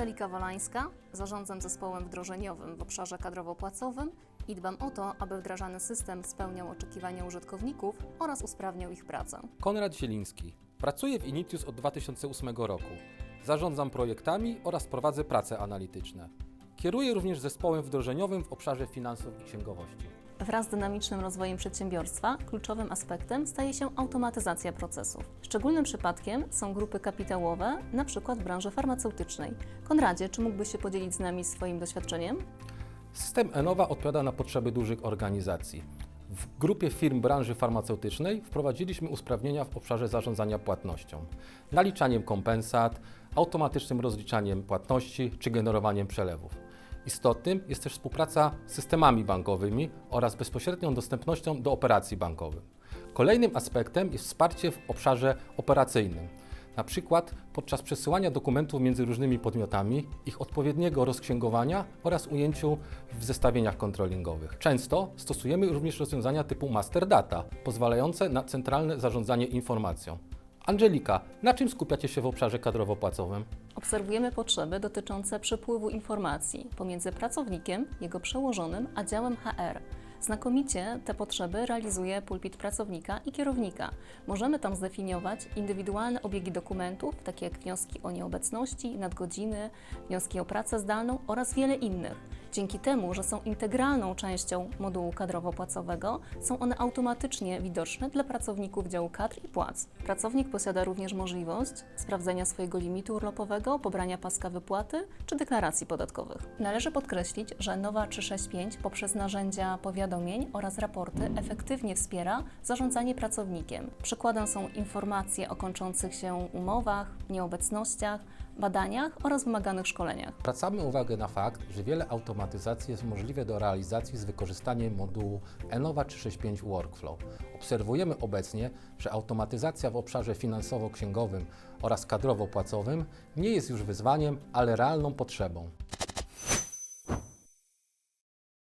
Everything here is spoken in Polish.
Angelika Walańska, zarządzam zespołem wdrożeniowym w obszarze kadrowo-płacowym i dbam o to, aby wdrażany system spełniał oczekiwania użytkowników oraz usprawniał ich pracę. Konrad Zieliński. Pracuję w Initius od 2008 roku. Zarządzam projektami oraz prowadzę prace analityczne. Kieruję również zespołem wdrożeniowym w obszarze finansów i księgowości. Wraz z dynamicznym rozwojem przedsiębiorstwa kluczowym aspektem staje się automatyzacja procesów. Szczególnym przypadkiem są grupy kapitałowe, np. w branży farmaceutycznej. Konradzie, czy mógłbyś się podzielić z nami swoim doświadczeniem? System Enowa odpowiada na potrzeby dużych organizacji. W grupie firm branży farmaceutycznej wprowadziliśmy usprawnienia w obszarze zarządzania płatnością, naliczaniem kompensat, automatycznym rozliczaniem płatności czy generowaniem przelewów. Istotnym jest też współpraca z systemami bankowymi oraz bezpośrednią dostępnością do operacji bankowych. Kolejnym aspektem jest wsparcie w obszarze operacyjnym. Na przykład podczas przesyłania dokumentów między różnymi podmiotami, ich odpowiedniego rozksięgowania oraz ujęciu w zestawieniach kontrolingowych. Często stosujemy również rozwiązania typu master data, pozwalające na centralne zarządzanie informacją. Angelika, na czym skupiacie się w obszarze kadrowo-płacowym? Obserwujemy potrzeby dotyczące przepływu informacji pomiędzy pracownikiem, jego przełożonym, a działem HR. Znakomicie te potrzeby realizuje pulpit pracownika i kierownika. Możemy tam zdefiniować indywidualne obiegi dokumentów, takie jak wnioski o nieobecności, nadgodziny, wnioski o pracę zdalną oraz wiele innych. Dzięki temu, że są integralną częścią modułu kadrowo-płacowego, są one automatycznie widoczne dla pracowników działu kadr i płac. Pracownik posiada również możliwość sprawdzenia swojego limitu urlopowego, pobrania paska wypłaty czy deklaracji podatkowych. Należy podkreślić, że Nowa 365 poprzez narzędzia powiadomień oraz raporty efektywnie wspiera zarządzanie pracownikiem. Przykładem są informacje o kończących się umowach, nieobecnościach, badaniach oraz wymaganych szkoleniach. Zwracamy uwagę na fakt, że wiele automatyzacji jest możliwe do realizacji z wykorzystaniem modułu Enova 365 Workflow. Obserwujemy obecnie, że automatyzacja w obszarze finansowo-księgowym oraz kadrowo-płacowym nie jest już wyzwaniem, ale realną potrzebą.